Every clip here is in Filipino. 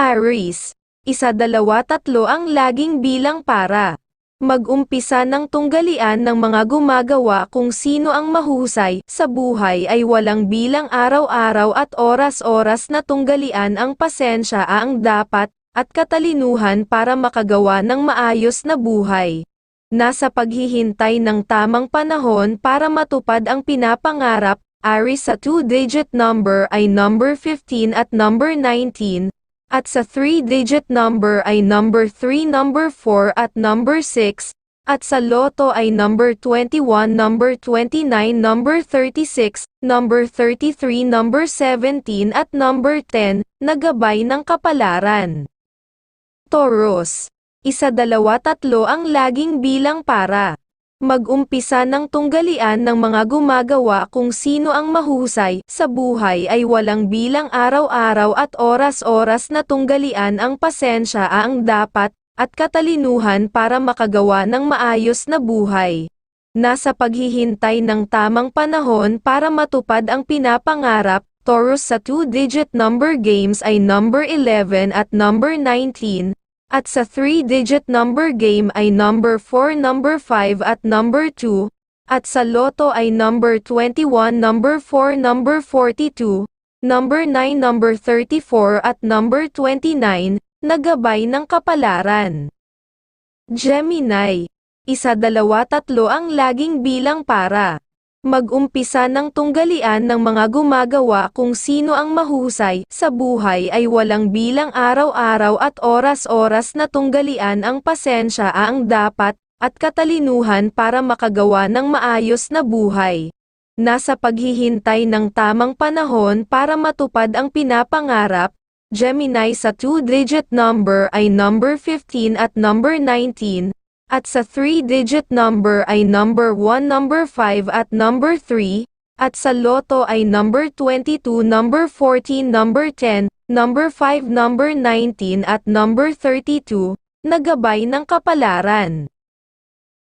Aries, isa dalawa tatlo ang laging bilang para mag-umpisa ng tunggalian ng mga gumagawa kung sino ang mahusay sa buhay ay walang bilang araw-araw at oras-oras na tunggalian ang pasensya ang dapat at katalinuhan para makagawa ng maayos na buhay. Nasa paghihintay ng tamang panahon para matupad ang pinapangarap, Aries sa two-digit number ay number 15 at number 19, at sa 3-digit number ay number 3, number 4 at number 6, at sa loto ay number 21, number 29, number 36, number 33, number 17 at number 10, na gabay ng kapalaran. Taurus, isa dalawa tatlo ang laging bilang para mag-umpisa ng tunggalian ng mga gumagawa kung sino ang mahusay sa buhay ay walang bilang araw-araw at oras-oras na tunggalian ang pasensya ang dapat at katalinuhan para makagawa ng maayos na buhay. Nasa paghihintay ng tamang panahon para matupad ang pinapangarap, Taurus sa two-digit number games ay number 11 at number 19, at sa 3-digit number game ay number 4, number 5 at number 2, at sa loto ay number 21, number 4, number 42, number 9, number 34 at number 29, na gabay ng kapalaran. Gemini, isa dalawa tatlo ang laging bilang para mag-umpisa ng tunggalian ng mga gumagawa kung sino ang mahusay sa buhay ay walang bilang araw-araw at oras-oras na tunggalian ang pasensya ang dapat at katalinuhan para makagawa ng maayos na buhay. Nasa paghihintay ng tamang panahon para matupad ang pinapangarap, Gemini sa two-digit number ay number 15 at number 19, at sa 3-digit number ay number 1, number 5 at number 3, at sa loto ay number 22, number 14, number 10, number 5, number 19 at number 32, na gabay ng kapalaran.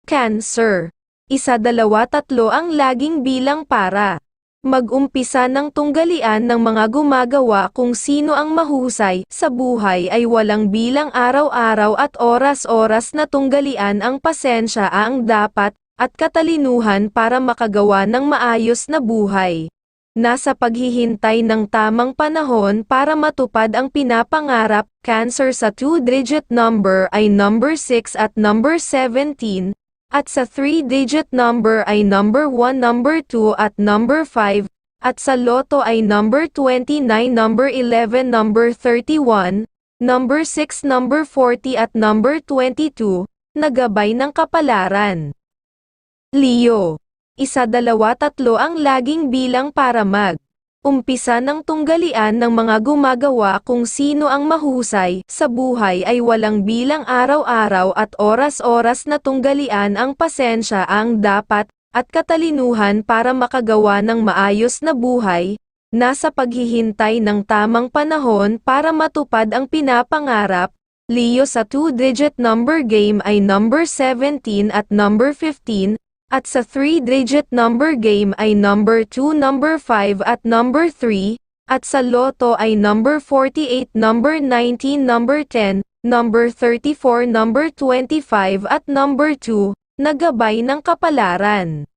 Cancer. Isa dalawa tatlo ang laging bilang para mag-umpisa ng tunggalian ng mga gumagawa kung sino ang mahusay sa buhay ay walang bilang araw-araw at oras-oras na tunggalian ang pasensya ang dapat at katalinuhan para makagawa ng maayos na buhay. Nasa paghihintay ng tamang panahon para matupad ang pinapangarap, cancer sa two-digit number ay number 6 at number 17, at sa 3-digit number ay number 1, number 2 at number 5, at sa loto ay number 29, number 11, number 31, number 6, number 40 at number 22, nagabay ng kapalaran. Leo, isa dalawa tatlo ang laging bilang para mag umpisa ng tunggalian ng mga gumagawa kung sino ang mahusay sa buhay ay walang bilang araw-araw at oras-oras na tunggalian ang pasensya ang dapat at katalinuhan para makagawa ng maayos na buhay, nasa paghihintay ng tamang panahon para matupad ang pinapangarap, Leo sa two-digit number game ay number 17 at number 15, at sa 3-digit number game ay number 2, number 5 at number 3, at sa loto ay number 48, number 19, number 10, number 34, number 25 at number 2, nagabay ng kapalaran.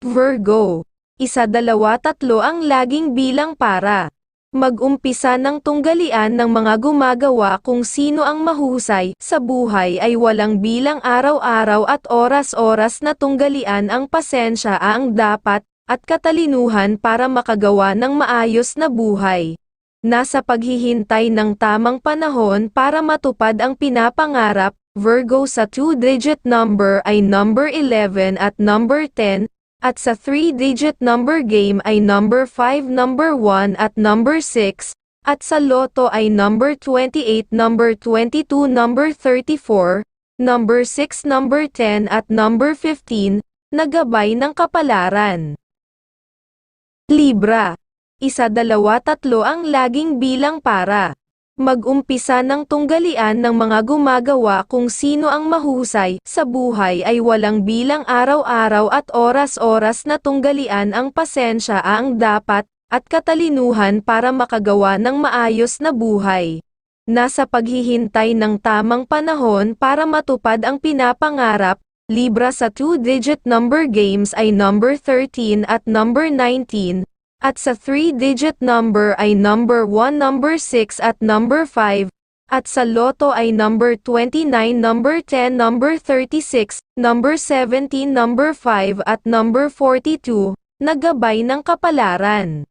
Virgo, isa dalawa tatlo ang laging bilang para mag-umpisa ng tunggalian ng mga gumagawa kung sino ang mahusay sa buhay ay walang bilang araw-araw at oras-oras na tunggalian ang pasensya ang dapat at katalinuhan para makagawa ng maayos na buhay. Nasa paghihintay ng tamang panahon para matupad ang pinapangarap, Virgo sa two-digit number ay number 11 at number 10, at sa 3-digit number game ay number 5, number 1 at number 6, at sa loto ay number 28, number 22, number 34, number 6, number 10 at number 15, nagabay ng kapalaran. Libra. Isa dalawa tatlo ang laging bilang para mag-umpisa ng tunggalian ng mga gumagawa kung sino ang mahusay sa buhay ay walang bilang araw-araw at oras-oras na tunggalian ang pasensya ang dapat at katalinuhan para makagawa ng maayos na buhay. Nasa paghihintay ng tamang panahon para matupad ang pinapangarap, libra sa two-digit number games ay number 13 at number 19, at sa three-digit number ay number 1, number 6 at number 5, at sa loto ay number 29, number 10, number 36, number 17, number 5 at number 42, nagabay ng kapalaran.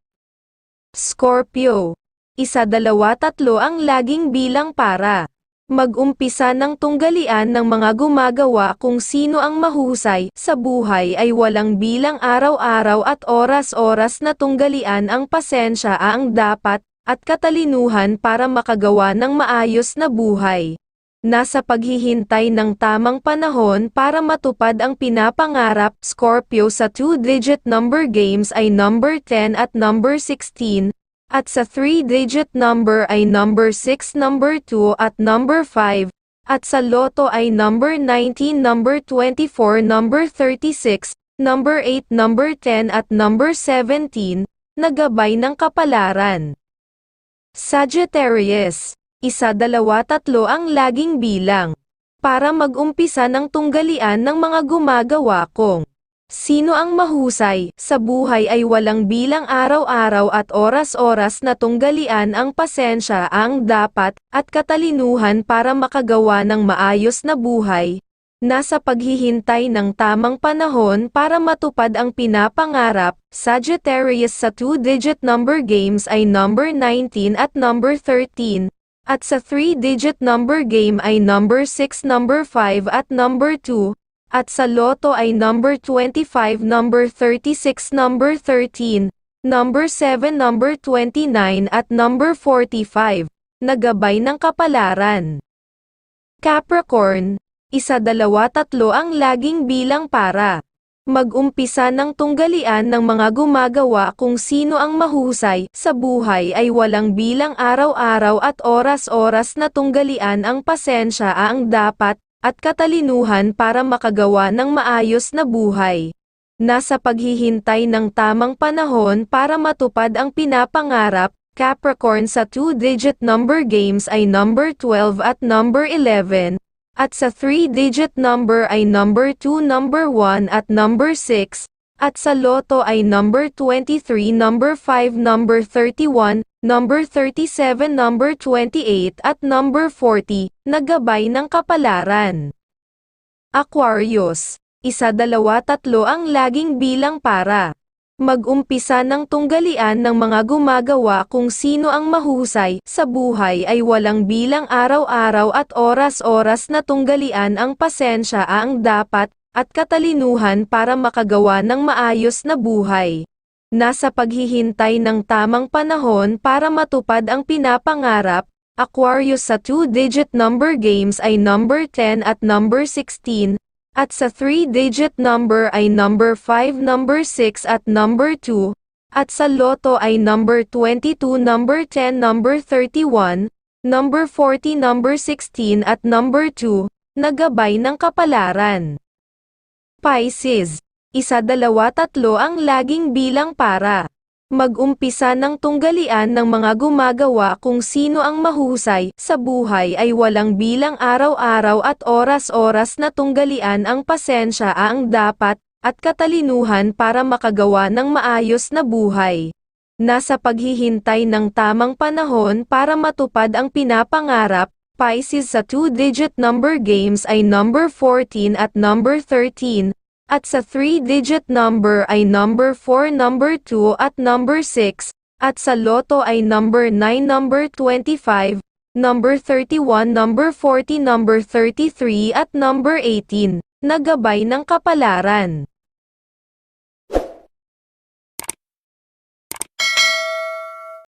Scorpio. Isa dalawa tatlo ang laging bilang para mag-umpisa ng tunggalian ng mga gumagawa kung sino ang mahusay sa buhay ay walang bilang araw-araw at oras-oras na tunggalian ang pasensya ang dapat at katalinuhan para makagawa ng maayos na buhay. Nasa paghihintay ng tamang panahon para matupad ang pinapangarap Scorpio sa two-digit number games ay number 10 at number 16, at sa three-digit number ay number 6, number 2 at number 5, at sa loto ay number 19, number 24, number 36, number 8, number 10 at number 17, nagabay ng kapalaran. Sagittarius, isa dalawa tatlo ang laging bilang. Para mag-umpisa ng tunggalian ng mga gumagawa kong Sino ang mahusay, sa buhay ay walang bilang araw-araw at oras-oras na tunggalian ang pasensya ang dapat, at katalinuhan para makagawa ng maayos na buhay. Nasa paghihintay ng tamang panahon para matupad ang pinapangarap, Sagittarius sa two-digit number games ay number 19 at number 13, at sa three-digit number game ay number 6, number 5 at number 2, at sa loto ay number 25, number 36, number 13, number 7, number 29 at number 45, nagabay ng kapalaran. Capricorn, isa dalawa tatlo ang laging bilang para mag-umpisa ng tunggalian ng mga gumagawa kung sino ang mahusay sa buhay ay walang bilang araw-araw at oras-oras na tunggalian ang pasensya ang dapat at katalinuhan para makagawa ng maayos na buhay. Nasa paghihintay ng tamang panahon para matupad ang pinapangarap, Capricorn sa two-digit number games ay number 12 at number 11, at sa three-digit number ay number 2, number 1 at number 6, at sa loto ay number 23, number 5, number 31, number 37, number 28 at number 40, nagabay ng kapalaran. Aquarius, isa dalawa tatlo ang laging bilang para mag-umpisa ng tunggalian ng mga gumagawa kung sino ang mahusay sa buhay ay walang bilang araw-araw at oras-oras na tunggalian ang pasensya ang dapat at katalinuhan para makagawa ng maayos na buhay. Nasa paghihintay ng tamang panahon para matupad ang pinapangarap, Aquarius sa two-digit number games ay number 10 at number 16, at sa 3-digit number ay number 5, number 6 at number 2, at sa loto ay number 22, number 10, number 31, number 40, number 16 at number 2, nagabay ng kapalaran. Pisces, isa dalawa tatlo ang laging bilang para mag-umpisa ng tunggalian ng mga gumagawa kung sino ang mahusay sa buhay ay walang bilang araw-araw at oras-oras na tunggalian ang pasensya ang dapat at katalinuhan para makagawa ng maayos na buhay. Nasa paghihintay ng tamang panahon para matupad ang pinapangarap, Pisces sa two-digit number games ay number 14 at number 13, at sa 3-digit number ay number 4, number 2 at number 6, at sa loto ay number 9, number 25, number 31, number 40, number 33 at number 18, nagabay ng kapalaran.